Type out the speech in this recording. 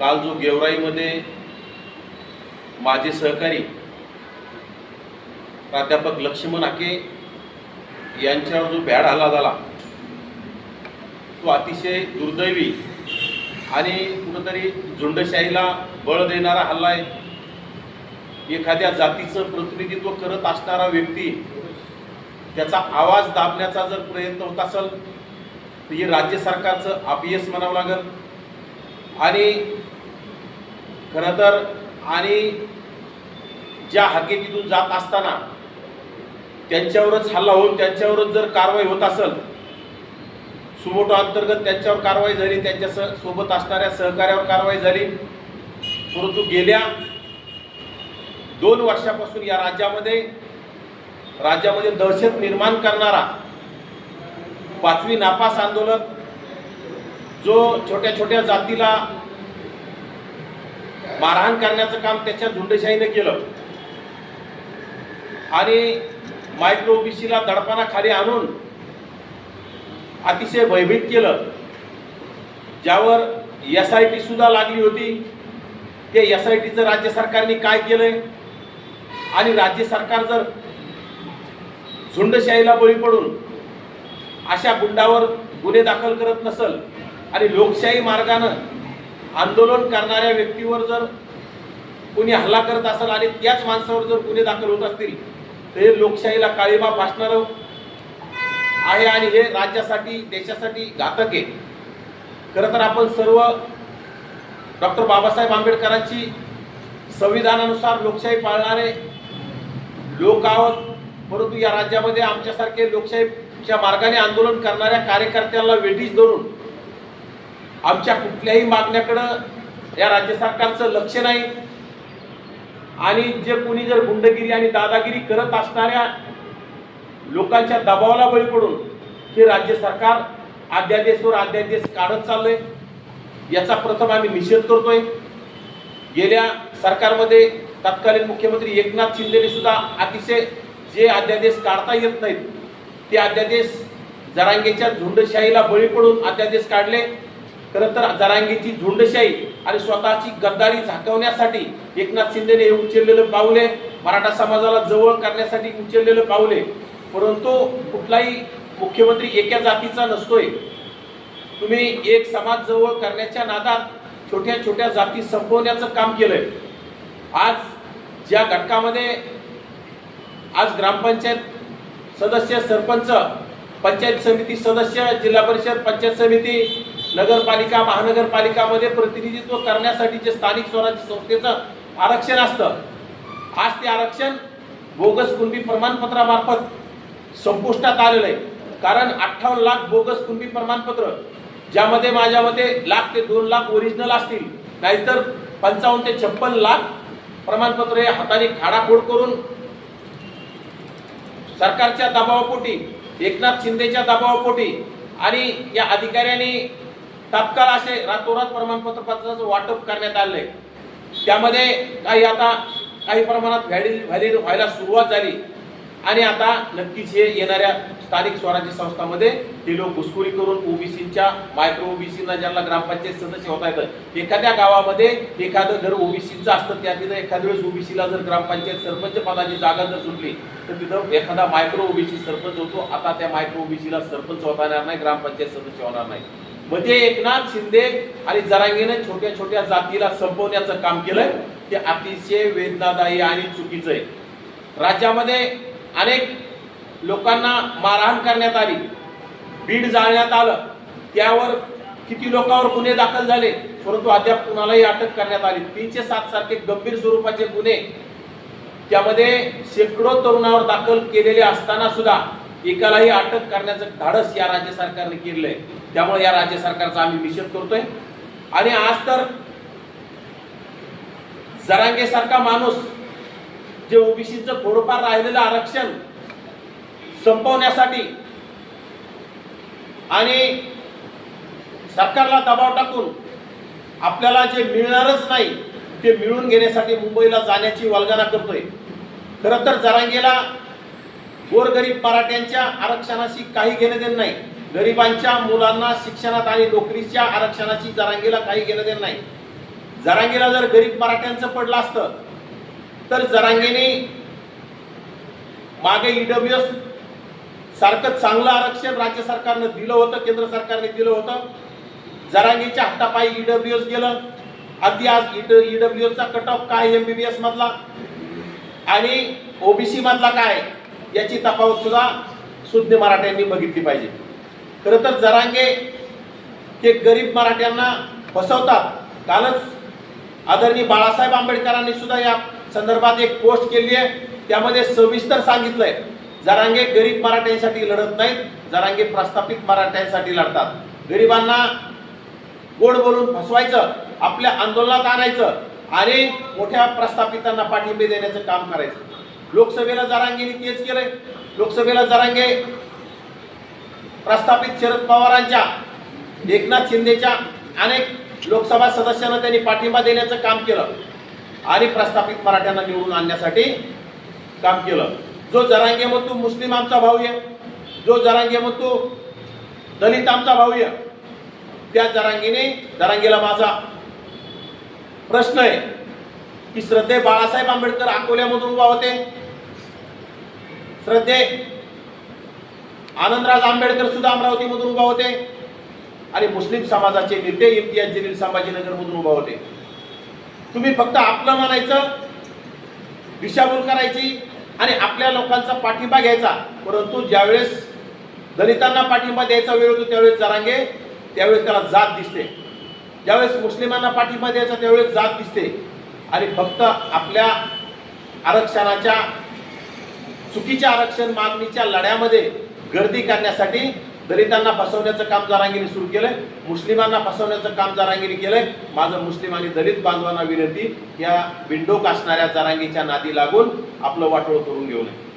काल जो गेवराईमध्ये माझे सहकारी प्राध्यापक लक्ष्मण आके यांच्यावर जो बॅड हल्ला झाला तो अतिशय दुर्दैवी आणि कुठंतरी झुंडशाहीला बळ देणारा हल्ला आहे. एखाद्या जातीचं प्रतिनिधित्व करत असणारा व्यक्ती त्याचा आवाज दाबण्याचा जर प्रयत्न होत असेल तर हे राज्य सरकारचं अपयश म्हणावं लागेल. आणि खरं तर आणि ज्या हकीतीतून जात असताना त्यांच्यावरच हल्ला होऊन त्यांच्यावरच जर कारवाई होत असेल सुमोटो अंतर्गत त्यांच्यावर कारवाई झाली त्यांच्या स- सोबत असणाऱ्या सहकार्यावर कारवाई झाली. परंतु गेल्या दोन वर्षापासून या राज्यामध्ये राज्यामध्ये दहशत निर्माण करणारा पाचवी नापास आंदोलक जो छोट्या छोट्या जातीला मारहाण करण्याचं काम त्याच्या झुंडशाहीने केलं. आणि मायक्रो ओबीसीला दडपणा खाली आणून अतिशय भयभीत केलं. ज्यावर एस आय टी सुद्धा लागली होती. ते एस आय टीचं राज्य सरकारने काय केलंय? आणि राज्य सरकार जर झुंडशाहीला बळी पडून अशा गुंडावर गुन्हे दाखल करत नसल आणि लोकशाही मार्गानं आंदोलन करणाऱ्या व्यक्तीवर जर कोणी हल्ला करत असेल आणि त्याच माणसावर जर गुन्हे दाखल होत असतील तर हे लोकशाहीला काळीमा फासणार आहे आणि हे राज्यासाठी देशासाठी घातक आहे. खरं तर आपण सर्व डॉक्टर बाबासाहेब आंबेडकरांची संविधानानुसार लोकशाही पाळणारे लोक आहोत परंतु या राज्यामध्ये आमच्यासारखे लोकशाहीच्या मार्गाने आंदोलन करणाऱ्या कार्यकर्त्यांना वेठीस धरून आमच्या कुठल्याही मागण्याकडं या राज्य सरकारचं लक्ष नाही. आणि जे कोणी जर गुंडगिरी आणि दादागिरी करत असणाऱ्या लोकांच्या दबावाला बळी पडून हे राज्य सरकार अध्यादेशवर अध्यादेश काढत चाललंय याचा प्रथम आम्ही निषेध करतोय. गेल्या सरकारमध्ये तत्कालीन मुख्यमंत्री एकनाथ शिंदेने सुद्धा अतिशय जे अध्यादेश काढता येत नाहीत ते अध्यादेश जरांगेच्या झुंडशाहीला बळी पडून अध्यादेश काढले. खरं तर जरांगीची झुंडशाही आणि स्वतःची गद्दारी झाकवण्यासाठी एकनाथ शिंदेने हे उचललेलं पावले मराठा समाजाला जवळ करण्यासाठी उचललेलं पावले परंतु कुठलाही मुख्यमंत्री एका जातीचा नसतोय. तुम्ही एक समाज जवळ करण्याच्या नादात छोट्या छोट्या जाती संपवण्याचं काम केलंय. आज ज्या घटकामध्ये आज ग्रामपंचायत सदस्य सरपंच पंचायत समिती सदस्य जिल्हा परिषद पंचायत समिती नगरपालिका महानगरपालिकामध्ये प्रतिनिधित्व करण्यासाठी जे स्थानिक स्वराज्य संस्थेचं आरक्षण असतं आज ते आरक्षण बोगस कुणबी प्रमाणपत्रामार्फत संपुष्टात आलेलं आहे. कारण अठ्ठावन्न लाख बोगस कुणबी प्रमाणपत्र ज्यामध्ये माझ्या मते लाख ते दोन लाख ओरिजिनल असतील नाहीतर पंचावन्न ते छप्पन लाख प्रमाणपत्र हे हाताने खाडाखोड करून सरकारच्या दबावापोटी एकनाथ शिंदेच्या दबावापोटी आणि या अधिकाऱ्यांनी तात्काळ असे रातोरात प्रमाणपत्र पत्राचं वाटप करण्यात आलंय. त्यामध्ये काही आता काही प्रमाणात व्हॅलिड व्हॅलिड व्हायला सुरुवात झाली. आणि आता नक्कीच हे येणाऱ्या स्थानिक स्वराज्य संस्थांमध्ये ते लोक घुसखोरी करून ओबीसीच्या मायक्रो ओबीसीना ज्यांना ग्रामपंचायत सदस्य होता येतं एखाद्या गावामध्ये एखादं घर ओबीसीचं असतं त्या तिथं एखाद्या वेळेस ओबीसीला जर ग्रामपंचायत सरपंच पदाची जागा जर सुटली तर तिथं एखादा मायक्रो ओबीसी सरपंच होतो. आता त्या मायक्रो ओबीसीला सरपंच होता येणार नाही ग्रामपंचायत सदस्य होणार नाही. म्हणजे एकनाथ शिंदे आणि जरांगीने छोट्या छोट्या जातीला संपवण्याचं काम केलंय. ते अतिशय वेदनादायी आणि चुकीचं आहे. राज्यामध्ये अनेक लोकांना मारहाण करण्यात आली. बीड जाळण्यात आलं. त्यावर किती लोकांवर गुन्हे दाखल झाले परंतु अद्याप कुणालाही अटक करण्यात आली. तीनशे सात सारखे गंभीर स्वरूपाचे गुन्हे त्यामध्ये शेकडो तरुणावर दाखल केलेले असताना सुद्धा एकालाही अटक करण्याचं धाडस या राज्य सरकारने केलंय. त्यामुळे या राज्य सरकारचा आम्ही निषेध करतोय. आणि आज तर जरांगेसारखा माणूस जे ओबीसीचं थोडंफार राहिलेलं आरक्षण संपवण्यासाठी आणि सरकारला दबाव टाकून आपल्याला जे मिळणारच नाही ते मिळून घेण्यासाठी मुंबईला जाण्याची वल्गना करतोय. खरं तर जरांगेला गोरगरीब मराठ्यांच्या आरक्षणाशी काही घेणं देणं नाही. गरिबांच्या मुलांना शिक्षणात आणि नोकरीच्या आरक्षणाची जरांगेला काही घेणं देणं नाही. जरांगीला जर गरीब मराठ्यांचं पडलं असतं तर जरांगेने मागे ईडब्ल्यूएस सारखं चांगलं आरक्षण राज्य सरकारनं दिलं होतं केंद्र सरकारने दिलं होतं. जरांगीच्या हातापायी ईडब्ल्यूएस गेलं. अगदी आज ईडब्ल्यूएसचा कट ऑफ काय एमबीबीएस मधला? आणि ओबीसी मधला काय? याची तफावत सुद्धा शुद्ध मराठ्यांनी बघितली पाहिजे. खरं तर जरांगे ते गरीब मराठ्यांना फसवतात. कालच आदरणीय बाळासाहेब आंबेडकरांनी सुद्धा या संदर्भात एक पोस्ट केली आहे. त्यामध्ये सविस्तर सांगितलंय. जरांगे गरीब मराठ्यांसाठी लढत नाहीत जरांगे प्रस्थापित मराठ्यांसाठी लढतात. गरिबांना गोड बोलून फसवायचं आपल्या आंदोलनात आणायचं आणि मोठ्या प्रस्थापितांना पाठिंबे देण्याचं काम करायचं. लोकसभेला जरांगेने तेच केलंय. लोकसभेला जरांगे प्रस्थापित शरद पवारांच्या एकनाथ शिंदेच्या अनेक लोकसभा सदस्यांना त्यांनी पाठिंबा देण्याचं काम केलं आणि प्रस्थापित मराठ्यांना निवडून आणण्यासाठी काम केलं. जो जरांगे मग तू मुस्लिम आमचा भाऊ आहे जो जरांगे मग तू दलित आमचा भाऊ आहे त्या जरांगीने जरांगीला माझा प्रश्न आहे. की श्रद्धे बाळासाहेब आंबेडकर अकोल्यामधून उभा होते. श्रद्धे आनंदराज आंबेडकर सुद्धा अमरावतीमधून उभा होते. आणि मुस्लिम समाजाचे नेते इम्तियाज जलील संभाजीनगर मधून उभा होते. तुम्ही फक्त आपलं म्हणायचं दिशाभूल करायची आणि आपल्या लोकांचा पाठिंबा घ्यायचा. परंतु ज्यावेळेस दलितांना पाठिंबा द्यायचा वेळ होतो त्यावेळेस जरांगे त्यावेळेस त्याला जात दिसते. ज्यावेळेस मुस्लिमांना पाठिंबा द्यायचा त्यावेळेस जात दिसते. आणि फक्त आपल्या आरक्षणाच्या चुकीच्या आरक्षण मागणीच्या लढ्यामध्ये गर्दी करण्यासाठी दलितांना फसवण्याचं काम जरांगीने सुरू केलंय मुस्लिमांना फसवण्याचं काम जरांगीने केलंय. माझं मुस्लिम आणि दलित बांधवांना विनंती या विंडोक असणाऱ्या जारांगीच्या नादी लागून आपलं वाटोळ करून घेऊ नये.